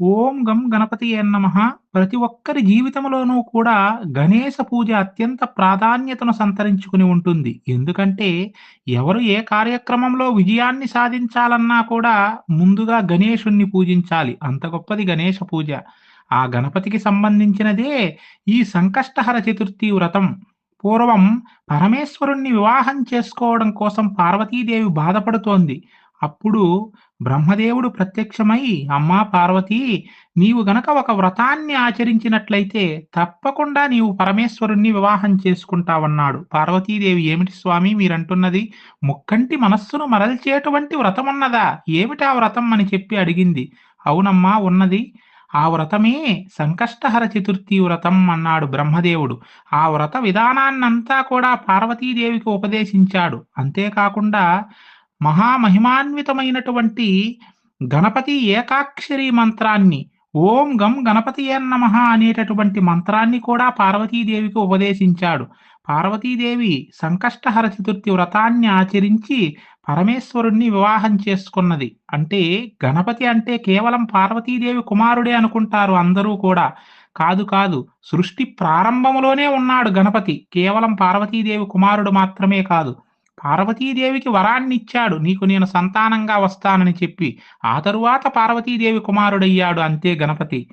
ఓం గం గణపతి నమ. ప్రతి ఒక్కరి జీవితంలోనూ కూడా గణేశ పూజ అత్యంత ప్రాధాన్యతను సంతరించుకుని ఉంటుంది. ఎందుకంటే ఎవరు ఏ కార్యక్రమంలో విజయాన్ని సాధించాలన్నా కూడా ముందుగా గణేశుణ్ణి పూజించాలి. అంత గొప్పది గణేశ పూజ. ఆ గణపతికి సంబంధించినదే ఈ సంకష్టహర చతుర్థి వ్రతం. పూర్వం పరమేశ్వరుణ్ణి వివాహం చేసుకోవడం కోసం పార్వతీదేవి బాధపడుతోంది. అప్పుడు బ్రహ్మదేవుడు ప్రత్యక్షమై అమ్మా పార్వతి నీవు గనక ఒక వ్రతాన్ని ఆచరించినట్లయితే తప్పకుండా నీవు పరమేశ్వరుణ్ణి వివాహం చేసుకుంటావన్నాడు. పార్వతీదేవి ఏమిటి స్వామి మీరంటున్నది? ముక్కంటి మనస్సును మరల్చేటువంటి వ్రతం ఉన్నదా ఏమిటి ఆ వ్రతం? అని చెప్పి అడిగింది. అవునమ్మా ఉన్నది. ఆ వ్రతమే సంకష్టహర చతుర్థి వ్రతం అన్నాడు బ్రహ్మదేవుడు. ఆ వ్రత విధానాన్నంతా కూడా పార్వతీదేవికి ఉపదేశించాడు. అంతేకాకుండా మహామహిమాన్వితమైనటువంటి గణపతి ఏకాక్షరి మంత్రాన్ని ఓం గం గణపతి నమ అనేటటువంటి మంత్రాన్ని కూడా పార్వతీదేవికి ఉపదేశించాడు. పార్వతీదేవి సంకష్టహర చతుర్థి వ్రతాన్ని ఆచరించి పరమేశ్వరుణ్ణి వివాహం చేసుకున్నది. అంటే గణపతి అంటే కేవలం పార్వతీదేవి కుమారుడే అనుకుంటారు అందరూ కూడా. కాదు కాదు సృష్టి ప్రారంభములోనే ఉన్నాడు గణపతి. కేవలం పార్వతీదేవి కుమారుడు మాత్రమే కాదు. పార్వతీదేవికి వరాన్ని ఇచ్చాడు నీకు నేను సంతానంగా వస్తానని చెప్పి. ఆ తరువాత పార్వతీదేవి కుమారుడయ్యాడు అంతే గణపతి.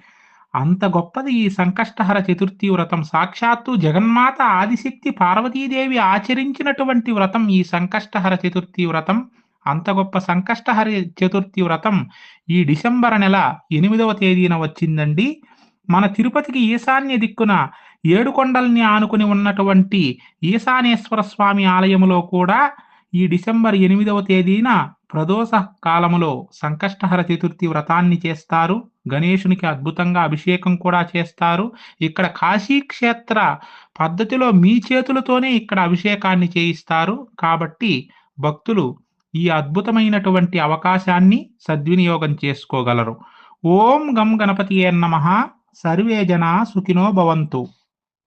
అంత గొప్పది ఈ సంకష్టహర చతుర్థి వ్రతం. సాక్షాత్తు జగన్మాత ఆదిశక్తి పార్వతీదేవి ఆచరించినటువంటి వ్రతం ఈ సంకష్టహర చతుర్థి వ్రతం. అంత గొప్ప సంకష్టహర చతుర్థి వ్రతం ఈ డిసెంబర్ నెల ఎనిమిదవ తేదీన వచ్చిందండి. మన తిరుపతికి ఈశాన్య దిక్కున ఏడు కొండల్ని ఆనుకుని ఉన్నటువంటి ఈశానేశ్వర స్వామి ఆలయంలో కూడా ఈ డిసెంబర్ ఎనిమిదవ తేదీన ప్రదోష కాలములో సంకష్టహర చతుర్థి వ్రతాన్ని చేస్తారు. గణేశునికి అద్భుతంగా అభిషేకం కూడా చేస్తారు. ఇక్కడ కాశీక్షేత్ర పద్ధతిలో మీ చేతులతోనే ఇక్కడ అభిషేకాన్ని చేయిస్తారు. కాబట్టి భక్తులు ఈ అద్భుతమైనటువంటి అవకాశాన్ని సద్వినియోగం చేసుకోగలరు. ఓం గం గణపతి నమ. సర్వే జనా సుఖినో భవంతు.